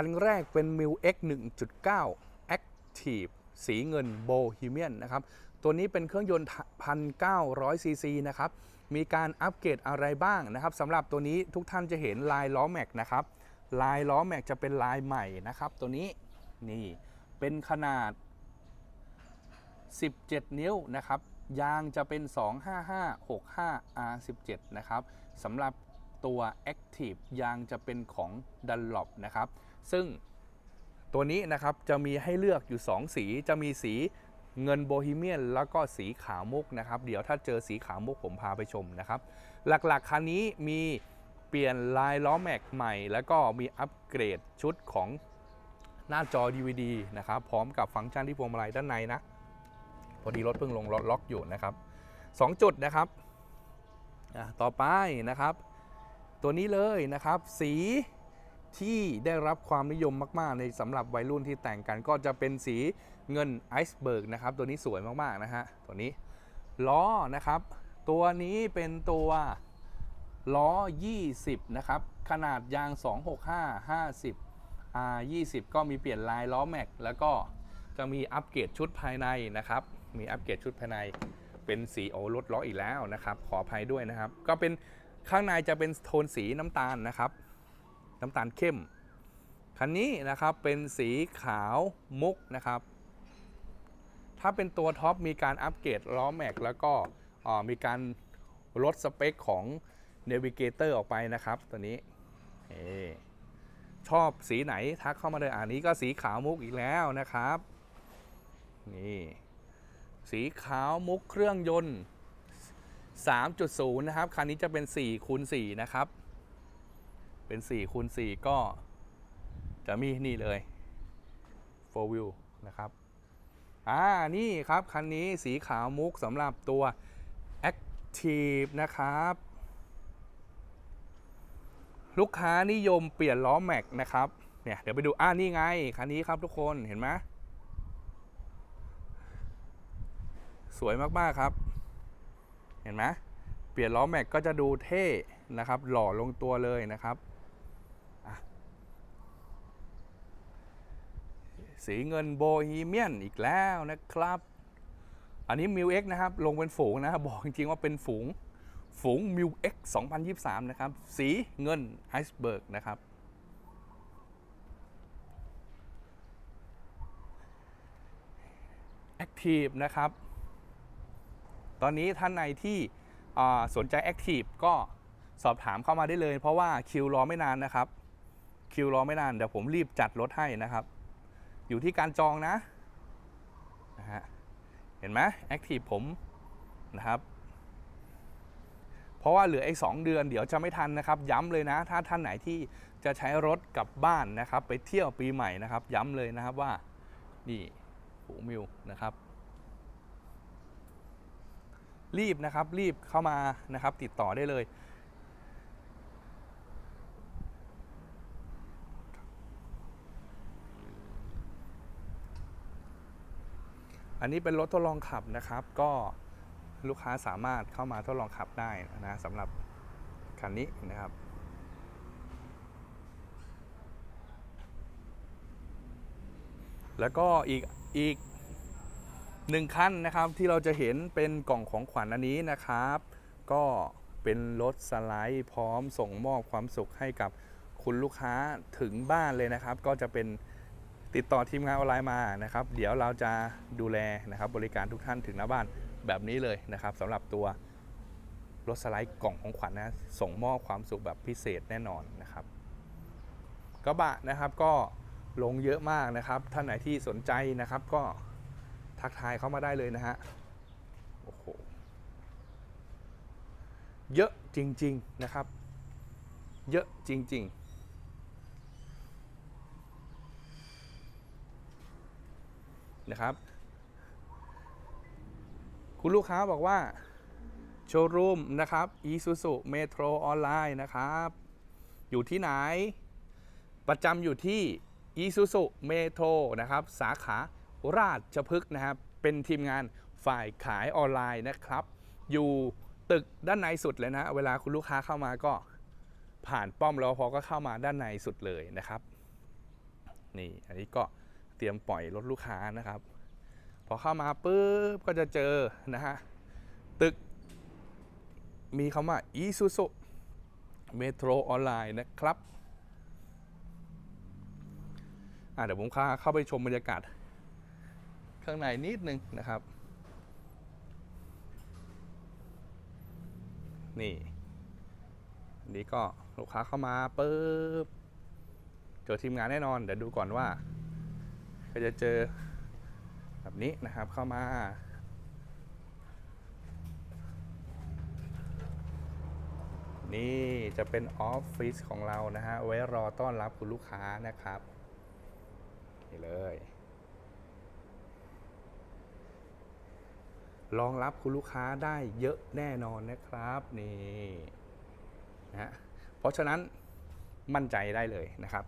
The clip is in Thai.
คันแรกเป็น m i l X 1.9 Active สีเงิน Bohemian นะครับ ตัวนี้เป็นเครื่องยนต์ 1,900 ซีซีนะครับ มีการอัปเกรดอะไรบ้างนะครับสำหรับตัวนี้ทุกท่านจะเห็นลายล้อแม็กนะครับ ลายล้อแม็กจะเป็นลายใหม่นะครับ ตัวนี้นี่เป็นขนาด 17 นิ้วนะครับยางจะเป็น 25565 R17 นะครับสำหรับตัว Active ยางจะเป็นของ Dunlop นะครับ ซึ่งตัวนี้นะครับจะมีให้เลือกอยู่ 2 สีจะมีสีเงินโบฮีเมียน แล้วก็สีขาวมุกนะครับ เดี๋ยวถ้าเจอสีขาวมุกผมพาไปชมนะครับ หลักๆ คันนี้มีเปลี่ยนลายล้อแม็กใหม่ แล้วก็มีอัปเกรดชุดของหน้าจอ DVD นะครับ พร้อมกับฟังก์ชันที่พวงมาลัยด้านในนะ พอดีรถเพิ่งลงล็อกอยู่นะครับ 2 จุดนะครับ ต่อไปนะครับ ตัวนี้เลยนะครับ สี ที่ได้รับความนิยมมาก ๆ ในสำหรับวัยรุ่นที่แต่งกัน ก็จะเป็นสีเงินไอซ์เบิร์กนะครับ ตัวนี้สวยมาก ๆ นะฮะ ตัวนี้ล้อนะครับ ตัวนี้เป็นตัวล้อ 20 นะครับ ขนาดยาง 265 50 R 20 ก็มีเปลี่ยนลายล้อแม็ก แล้วก็จะมีอัปเกรดชุดภายในนะครับ มีอัปเกรดชุดภายในเป็นสีโอรถล้ออีกแล้วนะครับ ขออภัยด้วยนะครับ ก็เป็นข้างในจะเป็นโทนสีน้ำตาลนะครับ น้ำตาลเข้ม คันนี้นะครับเป็นสีขาวมุกนะครับ ถ้าเป็นตัวท็อปมีการอัปเกรดล้อแม็กแล้วก็มีการลดสเปคของ Navigator ออกไปนะครับ ตัวนี้เอ่ชอบสีไหนทักเข้ามาเลยอันนี้ก็สีขาวมุกอีกแล้วนะครับนี่สีขาวมุกเครื่องยนต์ 3.0 นะครับ คันนี้จะเป็น4คูณ4นะครับ เป็น4คูณ4ก็จะมีนี่เลย4 wheel นะครับอ่านี่ครับ คันนี้สีขาวมุกสำหรับตัว Active นะครับ ลูกค้านิยมเปลี่ยนล้อแม็กนะครับเนี่ยเดี๋ยวไปดูอ่านี่ไง คันนี้ครับทุกคนเห็นไหมสวยมากๆครับ เห็นไหมเปลี่ยนล้อแม็กก็จะดูเท่นะครับ หล่อลงตัวเลยนะครับอะ สีเงินโบฮีเมียนอีกแล้วนะครับ อันนี้มิวเอ็กนะครับ ลงเป็นฝูงนะครับบอกจริงๆว่าเป็นฝูงฝูงมิวเอ็ก2023นะครับ สีเงินไอซ์เบิร์กนะครับ Active นะครับ ตอนนี้ท่านในที่สนใจ Active ก็สอบถามเข้ามาได้เลย เพราะว่าคิวรอไม่นานนะครับ คิวรอไม่นาน เดี๋ยวผมรีบจัดรถให้นะครับ อยู่ที่การจองนะนะฮะเห็นไหม Active ผมนะครับ เพราะว่าเหลืออีก2เดือนเดี๋ยวจะไม่ทันนะครับ ย้ำเลยนะ ถ้าท่านไหนที่จะใช้รถกลับบ้านนะครับ ไปเที่ยวปีใหม่นะครับ ย้ำเลยนะครับว่านี่หูมิวนะครับ รีบนะครับรีบเข้ามานะครับ ติดต่อได้เลย อันนี้เป็นรถทดลองขับนะครับ ก็ลูกค้าสามารถเข้ามาทดลองขับได้นะสำหรับคันนี้นะครับแล้วก็อีกอีกหนึ่งคันนะครับที่เราจะเห็นเป็นกล่องของขวัญอันนี้นะครับ ก็เป็นรถสไลด์พร้อมส่งมอบความสุขให้กับคุณลูกค้าถึงบ้านเลยนะครับ ก็จะเป็น ติดต่อทีมงานออนไลน์มานะครับ เดี๋ยวเราจะดูแลนะครับบริการทุกท่านถึงหน้าบ้านแบบนี้เลยนะครับสำหรับตัวรถสไลด์กล่องของขวัญนะส่งมอบความสุขแบบพิเศษแน่นอนนะครับกระบะนะครับก็ลงเยอะมากนะครับท่านไหนที่สนใจนะครับก็ทักทายเข้ามาได้เลยนะฮะโอ้โหเยอะจริง ๆ นะครับ เยอะจริง ๆ นะครับ คุณลูกค้าบอกว่า โชว์รูมนะครับ Isuzu Metro ออนไลน์นะครับ อยู่ที่ไหน ประจำอยู่ที่ Isuzu Metro นะครับ สาขาราชพฤกษ์นะครับ เป็นทีมงานฝ่ายขายออนไลน์นะครับ อยู่ตึกด้านในสุดเลยนะ เวลาคุณลูกค้าเข้ามาก็ผ่านป้อมรอพอก็เข้ามาด้านในสุดเลยนะครับ นี่ อันนี้ก็ เตรียมปล่อยรถลูกค้านะครับ พอเข้ามาปุ๊บก็จะเจอนะฮะตึก มีคำว่า Isuzu Metro ออนไลน์นะครับอะเดี๋ยวผมพาเข้าไปชมบรรยากาศ ข้างในนิดนึงนะครับ นี่นนี้ก็ลูกค้าเข้ามาปุ๊บเจอทีมงานแน่นอน เดี๋ยวดูก่อนว่า ก็จะเจอแบบนี้นะครับเข้ามา นี่จะเป็นออฟฟิศของเรานะฮะไว้รอต้อนรับคุณลูกค้านะครับนี่เลยรองรับคุณลูกค้าได้เยอะแน่นอนนะครับนี่นะฮะเพราะฉะนั้นมั่นใจได้เลยนะครับ